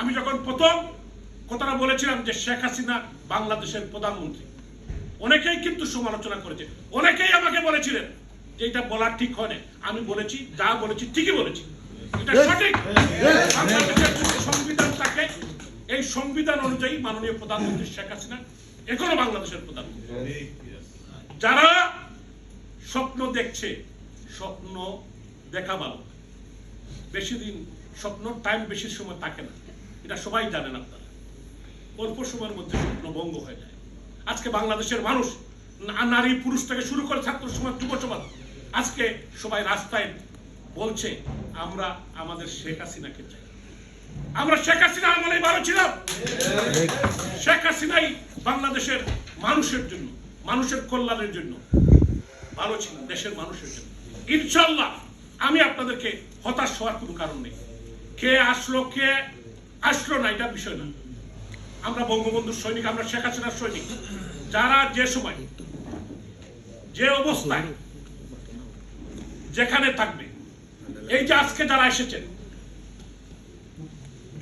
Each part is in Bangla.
আমি যখন প্রথম কথাটা বলেছিলাম যে শেখ হাসিনা বাংলাদেশের প্রধানমন্ত্রী অনেকেই কিন্তু সমালোচনা করেছে। অনেকেই আমাকে বলেছিলেন যে এটা বলা ঠিক হয় না আমি বলেছি যা বলেছি ঠিকই বলেছি। এটা সঠিক। সংবিধান থাকে এই সংবিধান অনুযায়ী মাননীয় প্রধানমন্ত্রী শেখ হাসিনা এখনও বাংলাদেশের প্রধানমন্ত্রী। যারা স্বপ্ন দেখছে স্বপ্ন দেখা ভালো। বেশি দিন স্বপ্ন টাইম বেশি সময় থাকে না। এটা সবাই জানেন আপনারা। অল্প সময়ের মধ্যে স্বপ্ন ভঙ্গ হয়ে যায়। আজকে বাংলাদেশের মানুষ নারী পুরুষ থেকে শুরু করে ছাত্র সমাজ, যুব সমাজ, আজকে সবাই রাস্তায় বলছে, আমরা আমাদের শেখ হাসিনাকে চাই। আমরা শেখ হাসিনা আমলেই ভালো ছিলাম। শেখ হাসিনাই বাংলাদেশের মানুষের জন্য, মানুষের কল্যাণের জন্য ভালো ছিল দেশের মানুষের জন্য। ইনশাল্লাহ আমি আপনাদেরকে হতাশ হওয়ার কোনো কারণ নেই। কে আসলো, কে আসলো না এটা বিষয় না। আমরা বঙ্গবন্ধুর সৈনিক আমরা শেখ হাসিনার সৈনিক। যারা যে সময় যে অবস্থায় যেখানে থাকবে এই যে আজকে যারা এসেছেন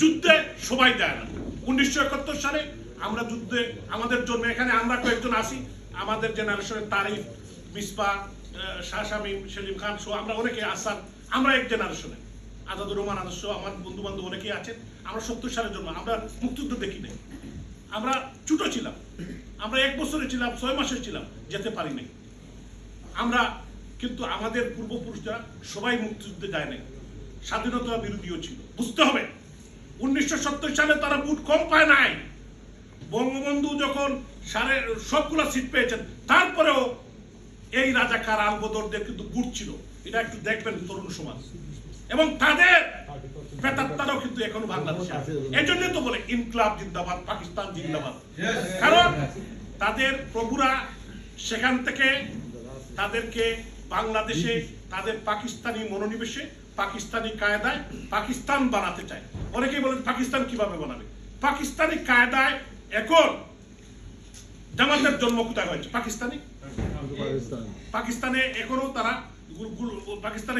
যুদ্ধে সবাই দেয় না। উনিশশো একাত্তর সালে আমরা যুদ্ধে আমাদের জন্য এখানে আমরা কয়েকজন আসি আমাদের জেনারেশনের তারিফ মিসপা আহ, শাহ শামীম সেলিম খান সহ আমরা অনেকে আসান আমরা এক জেনারেশনে আজাদুর রহমান আদর্শ আমার বন্ধু বান্ধব অনেকেই আছেন। আমরা সত্তর সালের জন্য আমরা মুক্তিযুদ্ধ দেখি নাই। আমরা ছোট ছিলাম, আমরা এক বছরে ছিলাম, ছয় মাসে ছিলাম, যেতে পারি নাই। আমরা কিন্তু আমাদের পূর্বপুরুষরা সবাই মুক্তিযুদ্ধে যায় নাই। স্বাধীনতা বিরোধীও ছিল। বুঝতে হবে, উনিশশো সত্তর সালে তারা বুট কম পায় নাই। বঙ্গবন্ধু যখন সাড়ে, সবগুলো সিট পেয়েছেন, তারপরেও এই রাজাকার আলবদরদের কিন্তু বুট ছিল। এটা একটু দেখবেন তরুণ সমাজ। এবং তাদের প্রেতাত্মারাও কিন্তু এখনও বাংলাদেশে আছে। এই জন্যই তো বলে ইনকলাব জিন্দাবাদ পাকিস্তান জিন্দাবাদ। কারণ তাদের প্রভুরা সেখান থেকে তাদেরকে বাংলাদেশে তাদের পাকিস্তানি মনোনিবেশে পাকিস্তানি কায়দায় পাকিস্তান বানাতে চায়। অনেকেই বলেন পাকিস্তান কীভাবে বানাবে? পাকিস্তানি কায়দায় এখন জামাতের জন্ম কোথায় হয়েছে? পাকিস্তানি? পাকিস্তানে এখনও তারা গুল-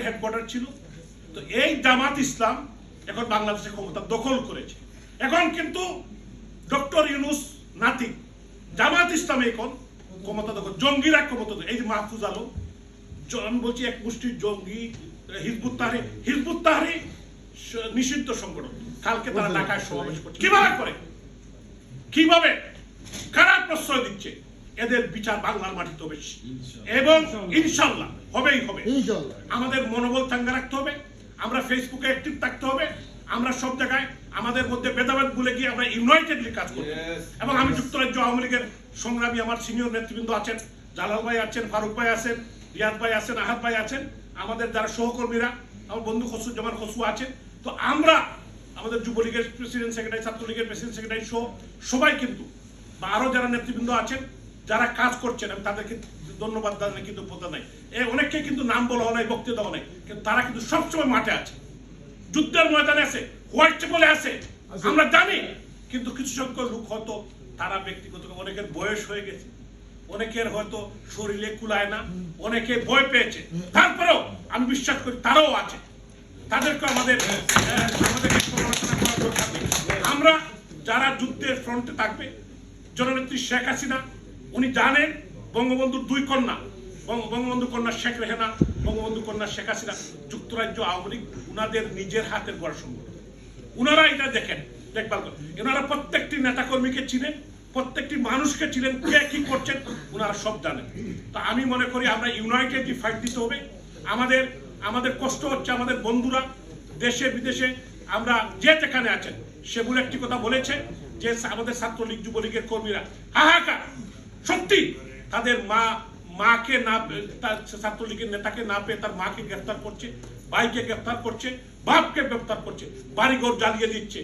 হেডকোয়ার্টার ছিল। তো এই জামাত ইসলাম এখন বাংলাদেশের ক্ষমতা দখল করেছে। এখন কিন্তু ডক্টর ইউনুস নাতি জামাত ইসলাম এখন ক্ষমতা দখল জঙ্গিরা ক্ষমতা এই যে মাহফুজ আলম আমি বলছি এক মুষ্টির জঙ্গি হিজবুত তাহারি হিজবুত তাহারি নিষিদ্ধ সংগঠন। কালকে তারা ঢাকায় সমাবেশ করছে। কীভাবে করে? কীভাবে? কারা প্রশ্রয় দিচ্ছে। এদের বিচার বাংলার মাটিতে হবে। এবং ইনশাল্লাহ হবেই হবে। আমাদের মনোবল চাঙ্গা রাখতে হবে। আমরা ফেসবুকে অ্যাক্টিভ থাকতে হবে আমরা সব জায়গায় আমাদের মধ্যে ভেদাভেদ ভুলে গিয়ে আমরা ইউনাইটেডলি কাজ করব। এবং আমি যুক্তরাজ্য আওয়ামী লীগের সংগ্রামী আমার সিনিয়র নেতৃবৃন্দ আছেন জালাল ভাই আছেন ফারুক ভাই আছেন রিয়াদ ভাই আছেন আহাদ ভাই আছেন আমাদের যারা সহকর্মীরা আমার বন্ধু খসুজ্জামান খসু আছেন। তো আমরা আমাদের যুবলীগের প্রেসিডেন্ট সেক্রেটারি ছাত্রলীগের প্রেসিডেন্ট সেক্রেটারি সহ সবাই কিন্তু বা আরও যারা নেতৃবৃন্দ আছেন যারা কাজ করছেন আমি তাদেরকে ধন্যবাদ জানাই কিন্তু পোতা নাই। এ অনেককে কিন্তু নাম বলা হয় নাই বক্তৃতা দেওয়া নাই কিন্তু তারা কিন্তু সবসময় মাঠে আছে। যুদ্ধের ময়দানে আছে হোয়াইট বলে আছে আমরা জানি কিন্তু কিছু সংখ্যক লোক হয়তো তারা ব্যক্তিগত অনেকের বয়স হয়ে গেছে অনেকের হয়তো শরীরে কুলায় না অনেকে ভয় পেয়েছে। তারপরেও আমি বিশ্বাস করি তারাও আছে। তাদেরকে আমাদের। আমরা যারা যুদ্ধের ফ্রন্টে থাকবে জননেত্রী শেখ হাসিনা উনি জানেন বঙ্গবন্ধুর দুই কন্যা। বঙ্গবন্ধু কন্যা শেখ রেহানা, বঙ্গবন্ধু কন্যা শেখ হাসিনা যুক্তরাজ্য আওয়ামী লীগ, উনাদের নিজের হাতের গড়া সংগঠন উনারা এটা দেখেন, দেখভাল করেন। এনারা প্রত্যেকটি নেতাকর্মীকে চিনেন, প্রত্যেকটি মানুষকে চিনেন, কে কি করছেন ওনারা সব জানেন। তো আমি মনে করি আমরা ইউনাইটেডলি ফাইট দিতে হবে। আমাদের আমাদের কষ্ট হচ্ছে আমাদের বন্ধুরা, দেশে, বিদেশে আমরা যে যেখানে আছেন, সেগুলো একটি কথা বলেছে যে আমাদের ছাত্রলীগ, যুবলীগের কর্মীরা হাহাকার। সত্যি, তাদের মা, মাকে না তার ছাত্রলীগের নেতাকে না পেয়ে তার মাকে গ্রেফতার করছে, ভাইকে গ্রেফতার করছে, বাপকে গ্রেফতার করছে, বাড়িঘর জ্বালিয়ে দিচ্ছে,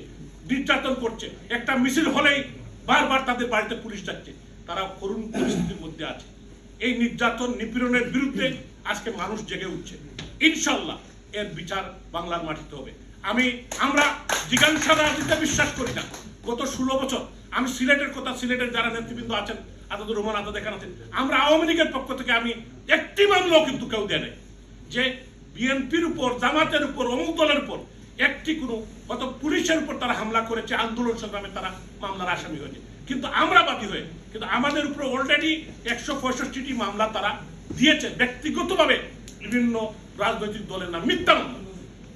নির্যাতন করছে। একটা মিছিল হলেই বারবার তাদের বাড়িতে পুলিশ যাচ্ছে তারা করুণ পরিস্থিতির মধ্যে আছে। এই নির্যাতন নিপীড়নের বিরুদ্ধে আজকে মানুষ জেগে উঠছে। ইনশাল্লাহ এর বিচার বাংলার মাটিতে হবে। আমি, আমরা জিজ্ঞাসা রাজনীতিতে বিশ্বাস করি না। গত ষোলো বছর আমি সিলেটের কথা সিলেটের যারা নেতৃবৃন্দ আছেন আদাদুর রহমান আদা দেখান আছেন, আমরা আওয়ামী লীগের পক্ষ থেকে আমি একটি মামলাও কিন্তু কেউ দেয় নাই। যে বিএনপির উপর, জামাতের উপর, অমুক দলের উপর, একটি কোনো হয়তো পুলিশের উপর তারা হামলা করেছে, আন্দোলন সংগ্রামে তারা মামলার আসামি হয়েছে কিন্তু আমরা বাদী হয়ে, কিন্তু আমাদের উপর অলরেডি একশো পঁয়ষট্টিটি মামলা তারা দিয়েছে, ব্যক্তিগতভাবে বিভিন্ন রাজনৈতিক দলের নাম মিথ্যা মামলা।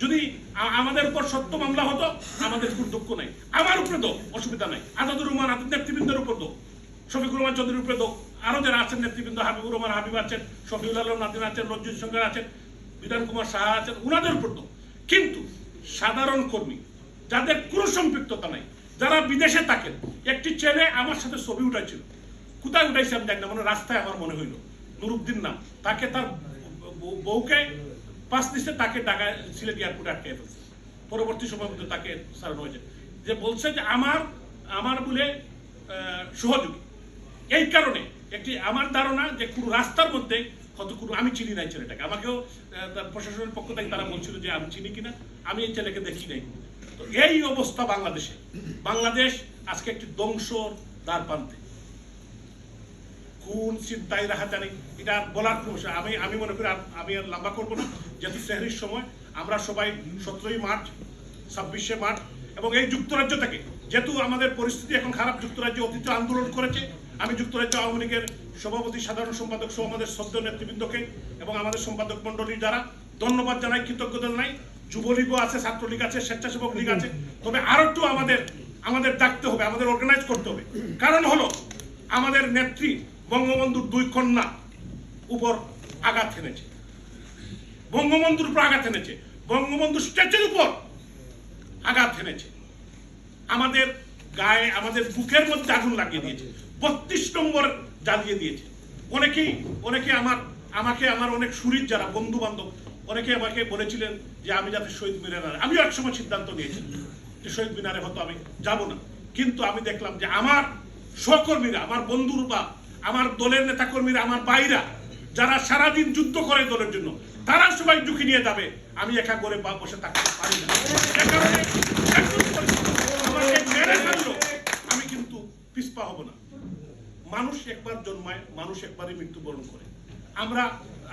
যদি আমাদের উপর সত্য মামলা হতো, আমাদের কোনো দুঃখ নাই। আমার উপরে দো অসুবিধা নাই। আজাদুর রহমান আজাদ নেতৃবৃন্দের উপর দো শফিকুর রহমান চৌধুরীর উপরে দো আরও যারা আছেন নেতৃবৃন্দ, হাবিবুর রহমান, হাবিব আছেন, শফিউল আলম নাদিন আছেন, রঞ্জিত সঙ্গের আছেন, বিধান কুমার সাহা আছেন, উনাদের উপর দো কিন্তু সাধারণ কর্মী, যাদের কোনো সম্পৃক্ততা নাই, যারা বিদেশে থাকেন, একটি ছেলে আমার সাথে ছবি উঠাইছিল। কোথায় উঠাইছে আমি জানি না মানে রাস্তায় আমার মনে হইল। নুরুদ্দিন নাম। তাকে তার বউ- বউকে পাঁচ নিচে তাকে ঢাকা সিলেট এয়ারপোর্টে আটকে ফেলছে। পরবর্তী সময় মধ্যে তাকে সারানো হয়েছে। যে বলছে যে আমার আমার বলে সহযোগী। এই কারণে একটি আমার ধারণা যে কোনো রাস্তার মধ্যে, হয়তো কোনো, আমি চিনি নাই ছেলেটাকে। আমাকেও প্রশাসনের পক্ষ থেকে তারা বলছিল যে আমি চিনি কিনা। আমি এই ছেলেকে দেখি নাই। তো এই অবস্থা বাংলাদেশে। বাংলাদেশ আজকে একটি ধ্বংসর দ্বার প্রান্তে। কোন চিন্তায় রাখা জানি, এটা বলার কোনো আমি আমি মনে করি আমি আর লম্বা করব না। যেহেতু সেহরির সময়, আমরা সবাই সতেরোই মার্চ, ছাব্বিশে মার্চ এবং এই যুক্তরাজ্য থেকে, যেহেতু আমাদের পরিস্থিতি এখন খারাপ, যুক্তরাজ্য অতীত আন্দোলন করেছে। আমি যুক্তরাজ্য আওয়ামী লীগের সভাপতি, সাধারণ সম্পাদক সহ আমাদের সদ্য নেতৃবৃন্দকে এবং আমাদের সম্পাদক মন্ডলীর দ্বারা ধন্যবাদ জানাই, কৃতজ্ঞতা জানাই। যুবলীগও আছে, ছাত্রলীগ আছে, স্বেচ্ছাসেবক লীগ আছে। তবে আরও একটু আমাদের আমাদের ডাকতে হবে, আমাদের অর্গানাইজ করতে হবে। কারণ হলো, আমাদের নেত্রী বঙ্গবন্ধুর দুই কন্যা উপর আঘাত এনেছে। বঙ্গবন্ধুর উপর আঘাত এনেছে। বঙ্গবন্ধু স্ট্যাচুর উপর আঘাত এনেছে। আমাদের গায়ে, আমাদের বুকের মধ্যে আগুন লাগিয়ে দিয়েছে। বত্রিশ নম্বর জ্বালিয়ে দিয়েছে। অনেকেই, অনেকে আমার, আমাকে, আমার অনেক সুরির যারা বন্ধু বান্ধব অনেকে আমাকে বলেছিলেন যে আমি যাতে শহীদ মিনারে আমিও এক সময় সিদ্ধান্ত নিয়েছি যে শহীদ মিনারে হয়তো আমি যাব না। কিন্তু আমি দেখলাম যে আমার সহকর্মীরা, আমার বন্ধুর বা আমার দলের নেতাকর্মীরা, আমার বাইরা যারা সারাদিন যুদ্ধ করে দলের জন্য, তারা সবাই ঝুঁকি নিয়ে যাবে। আমি একা করে বসে থাকতে পারি না। আমি কিন্তু পিছপা হব না। মানুষ একবার জন্মায়, মানুষ একবারই মৃত্যুবরণ করে। আমরা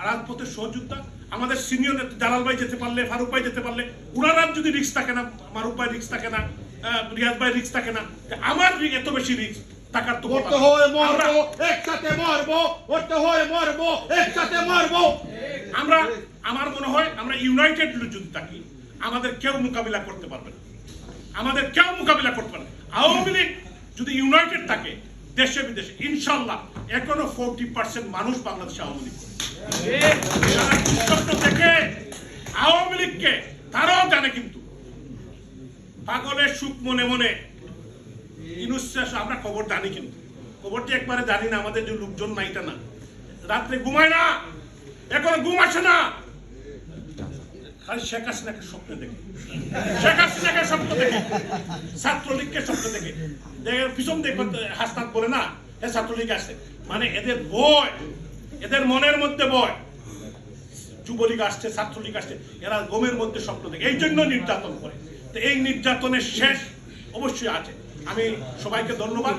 রাজপথের সহযোদ্ধা, আমাদের সিনিয়র জালাল ভাই যেতে পারলে, ফারুক ভাই যেতে পারলে উনারা যদি রিক্স থাকে না মারুক ভাই রিক্স থাকে না রিয়াজ ভাই রিক্স থাকে না আমার এত বেশি রিক্স টাকার তো না। হয় মরবো একসাথে মরবো করতে হয় মরবো একসাথে মরবো। আমরা আমার মনে হয় আমরা ইউনাইটেড যদি থাকি আমাদের কেউ মোকাবিলা করতে পারবে না। আমাদের কেউ মোকাবিলা করতে পারবে আওয়ামী লীগ যদি ইউনাইটেড থাকে দেশে বিদেশে ইনশাল্লাহ এখনও ফোরটি পার্সেন্ট মানুষ বাংলাদেশে আওয়ামী লীগ দেখে আওয়ামী লীগকে তারাও জানে কিন্তু। পাগলের সুখ মনে মনে আমরা খবর জানি কিন্তু। খবরটি একবারে জানি না, আমাদের যে লোকজন নাই এটা না। রাত্রে ঘুমায় না, এখন ঘুম আসে না। খালি শেখ হাসিনাকে দেখে। শেখ হাসিনাকে স্বপ্ন দেখে। ছাত্রলীগকে স্বপ্ন দেখে। পিছন হাসনাত বলে না, এ ছাত্রলীগ মানে এদের ভয়, এদের মনের মধ্যে ভয়। যুবলীগ আসছে, ছাত্রলীগ আসছে, এরা গমের মধ্যে স্বপ্ন দেখে। এই জন্য নির্যাতন করে। তো এই নির্যাতনের শেষ অবশ্যই আছে। আমি সবাইকে ধন্যবাদ।